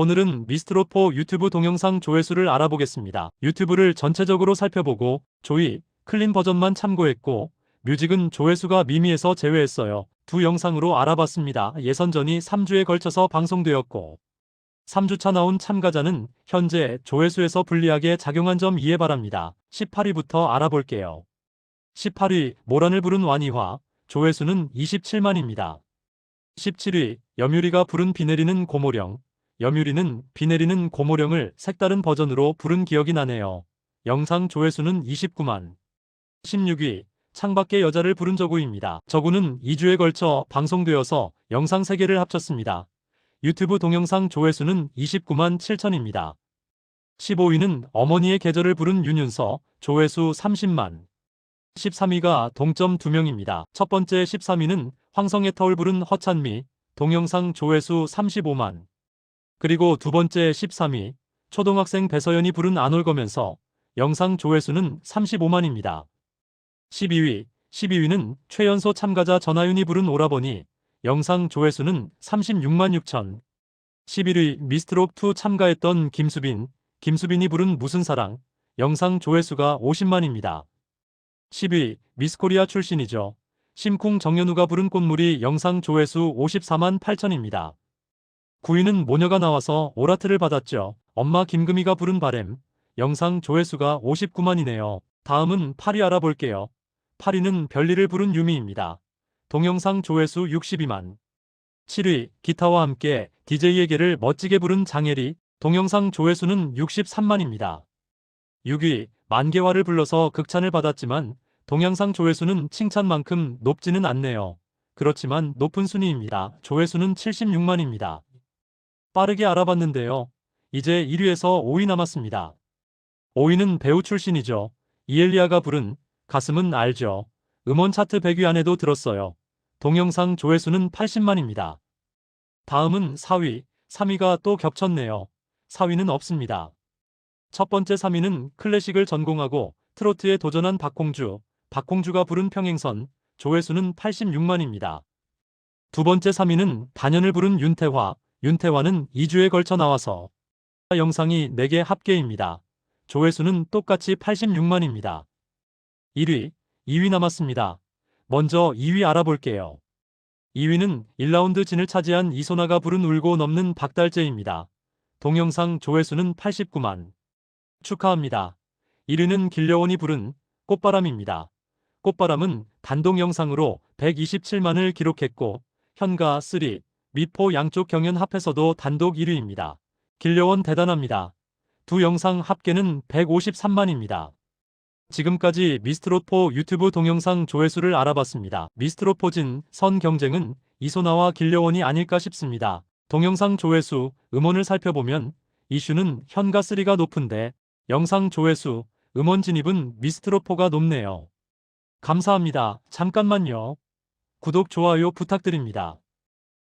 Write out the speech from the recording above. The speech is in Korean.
오늘은 미스트로포 유튜브 동영상 조회수를 알아보겠습니다. 유튜브를 전체적으로 살펴보고 조이, 클린 버전만 참고했고 뮤직은 조회수가 미미해서 제외했어요. 두 영상으로 알아봤습니다. 예선전이 3주에 걸쳐서 방송되었고 3주차 나온 참가자는 현재 조회수에서 불리하게 작용한 점 이해 바랍니다. 18위부터 알아볼게요. 18위 모란을 부른 완이화 조회수는 27만입니다. 17위 염유리가 부른 비 내리는 고모령 염유리는 비 내리는 고모령을 색다른 버전으로 부른 기억이 나네요. 영상 조회수는 29만 16위 창밖의 여자를 부른 저구입니다. 저구는 2주에 걸쳐 방송되어서 영상 3개를 합쳤습니다. 유튜브 동영상 조회수는 29만 7천입니다. 15위는 어머니의 계절을 부른 윤윤서 조회수 30만 13위가 동점 2명입니다. 첫 번째 13위는 황성의 터울 부른 허찬미 동영상 조회수 35만 그리고 두 번째 13위 초등학생 배서연이 부른 안올거면서 영상 조회수는 35만입니다. 12위 12위는 최연소 참가자 전하윤이 부른 오라버니 영상 조회수는 36만 6천 11위 미스트롯2 참가했던 김수빈 김수빈이 부른 무슨 사랑 영상 조회수가 50만입니다. 10위 미스코리아 출신이죠. 심쿵 정연우가 부른 꽃물이 영상 조회수 54만 8천입니다. 9위는 모녀가 나와서 오라트를 받았죠. 엄마 김금희가 부른 바램 영상 조회수가 59만이네요. 다음은 8위 알아볼게요. 8위는 별일을 부른 유미입니다. 동영상 조회수 62만 7위 기타와 함께 DJ에게를 멋지게 부른 장혜리 동영상 조회수는 63만입니다. 6위 만개화를 불러서 극찬을 받았지만 동영상 조회수는 칭찬만큼 높지는 않네요. 그렇지만 높은 순위입니다. 조회수는 76만입니다. 빠르게 알아봤는데요. 이제 1위에서 5위 남았습니다. 5위는 배우 출신이죠. 이엘리아가 부른 가슴은 알죠. 음원 차트 100위 안에도 들었어요. 동영상 조회수는 80만입니다. 다음은 4위, 3위가 또 겹쳤네요. 4위는 없습니다. 첫 번째 3위는 클래식을 전공하고 트로트에 도전한 박홍주, 박홍주가 부른 평행선, 조회수는 86만입니다. 두 번째 3위는 단연을 부른 윤태화, 윤태화는 2주에 걸쳐 나와서 영상이 4개 합계입니다. 조회수는 똑같이 86만입니다. 1위, 2위 남았습니다. 먼저 2위 알아볼게요. 2위는 1라운드 진을 차지한 이소나가 부른 울고 넘는 박달재입니다. 동영상 조회수는 89만. 축하합니다. 1위는 길려원이 부른 꽃바람입니다. 꽃바람은 단독 영상으로 127만을 기록했고 현가 3, 미포 양쪽 경연 합해서도 단독 1위입니다. 길려원 대단합니다. 두 영상 합계는 153만입니다. 지금까지 미스트롯4 유튜브 동영상 조회수를 알아봤습니다. 미스트롯4진 선 경쟁은 이소나와 길려원이 아닐까 싶습니다. 동영상 조회수, 음원을 살펴보면 이슈는 현가 3가 높은데 영상 조회수, 음원 진입은 미스트롯4가 높네요. 감사합니다. 잠깐만요. 구독, 좋아요 부탁드립니다.